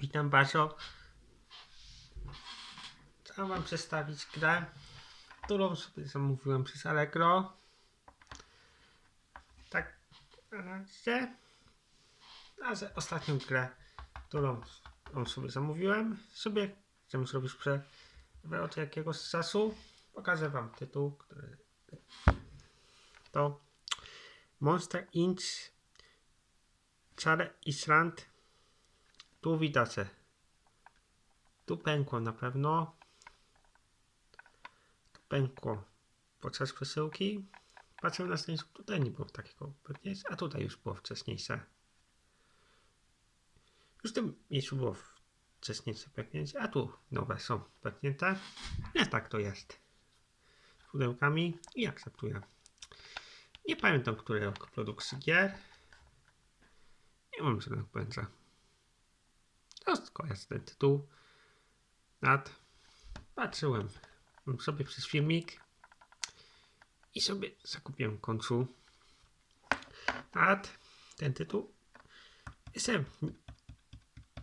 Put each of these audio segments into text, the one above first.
Witam bardzo. Chciałem wam przedstawić grę, którą sobie zamówiłem przez Allegro. Tak, na razie. Że ostatnią grę, którą sobie zamówiłem, sobie chcę zrobić przerwę od jakiegoś czasu. Pokażę wam tytuł, który to Monster Inc. Chare Island. Tu widacie. Tu pękło na pewno. Tu pękło podczas przesyłki. Patrzę na zdjęciu, tutaj nie było takiego pęknięcia, a tutaj już było wcześniejsze. Już w tym miejscu było wcześniejsze pęknięcie, a tu nowe są pęknięte. Nie tak to jest. Z pudełkami i akceptuję. Nie pamiętam, który rok produkcji gier. Nie mam żadnego pojęcia. Tylko jest ten tytuł. Nad. Patrzyłem sobie przez filmik i sobie zakupiłem końcu nad ten tytuł. Jestem.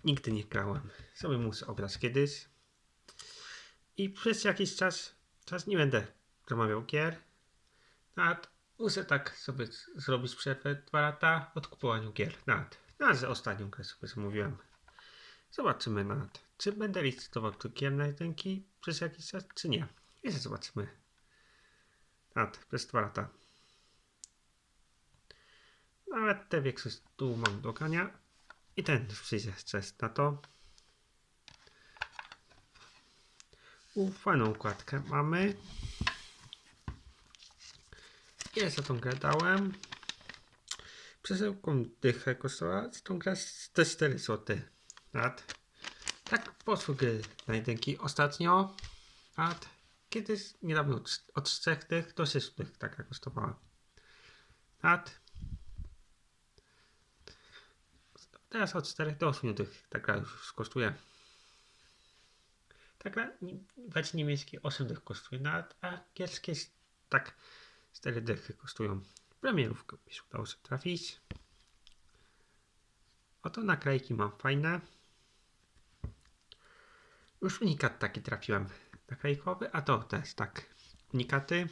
Nigdy nie grałem. Sobie muszę obrać kiedyś. I przez jakiś czas, czas nie będę zamawiał gier. Nad. Muszę tak sobie zrobić przerwę dwa lata od kupowaniu gier. Nad. Nad, że ostatnią grę sobie zamówiłem. Zobaczymy nad. Czy będę licytował gier na jedynki przez jakiś czas, czy nie. Jeszcze zobaczymy. Nad. Przez dwa lata. Nawet te większość tu mam do. I ten przyjdzie czas na to. U, fajną układkę mamy. Ile za tą grę dałem? Przesyłką dychę kosztowała za tą grę z- te 4 zł. Nad. Tak poszły gry jedynki ostatnio. Nad. Kiedyś niedawno od, 3 tych do 6 tych taka kosztowała. Nad. Teraz od 4 do 8 tych ta gra już kosztuje. Ta gra ni- w wersji niemieckiej 8 dych kosztuje, no, a angielskie jest tak 4 dychy kosztują. Premierówkę mi się udało sobie trafić. Oto naklejki mam fajne. Już unikat taki trafiłem naklejkowy, a to też tak. Unikaty.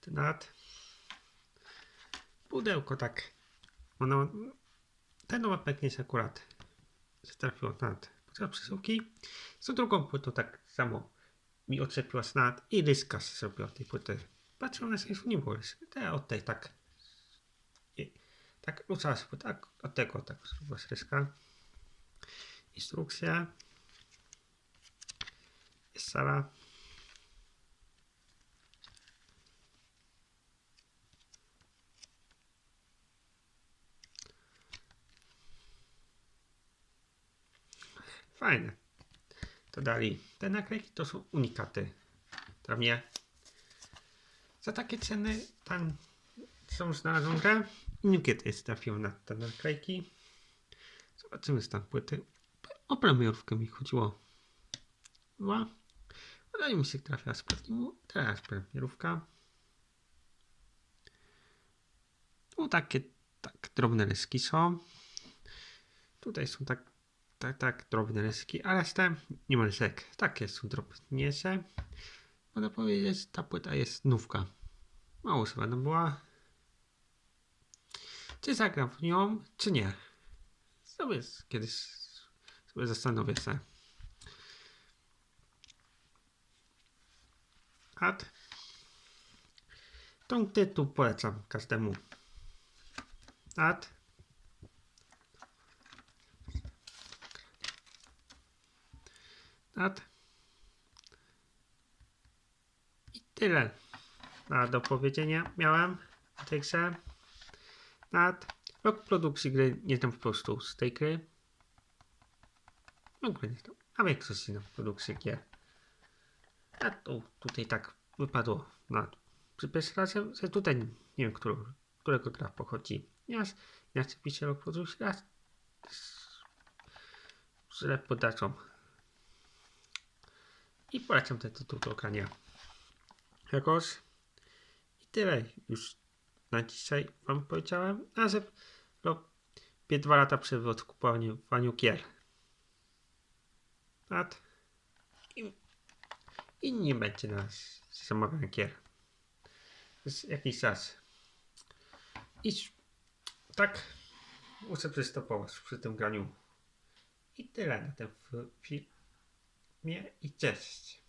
Tenat. Pudełko tak. Ono, ten nowy pęknięcie akurat się trafiło nad podczas przesyłki. Z drugą płytą tak samo mi odczepiła snad i dyska się zrobiła tej płyty. Patrzę na sensu nie było. Te od tej tak. I, tak ruszała się płyta, tak od tego tak zrobiła się ryska. Instrukcja. Jest Sara. Fajne. To dali. Te naklejki to są unikaty. Dla mnie. Za takie ceny tam są znalazłem grę. Niekiedy jest na te naklejki. Zobaczymy stan płyty. O premierówkę mi chodziło. Była. Wydaje mi się trafiła z mu. Teraz premierówka. Tu takie tak drobne ryski są. Tutaj są tak tak, tak, drobne ryski, ale tym nie ma rysek. Takie są drobniejsze. Można powiedzieć, ta płyta jest nówka. Mało będą była. Czy zagram w nią, czy nie? Sobie kiedyś zastanowię się. Ad. Tą tytuł polecam każdemu. Ad. Nad. I tyle na do powiedzenia miałem o tej grze. Nad. Rok produkcji gry nie znam po prostu z tej gry. W ogóle nie znam. A większość znam produkcji gier. A tu, tutaj tak wypadło na przy pierwszy raz, że tutaj nie wiem, którego, którego gra pochodzi. Inaczej, inaczej pisze rok produkcji raz źle podaczą. I polecam ten tytuł do grania. Jakoś. I tyle już na dzisiaj Wam powiedziałem. A że no, kupię dwa lata przerwy od kupowaniu gier. Lat. I, I nie będzie nas zamawiania gier. Przez jakiś czas. I tak muszę przystopować przy tym graniu. I tyle na tym filmie. I cześć.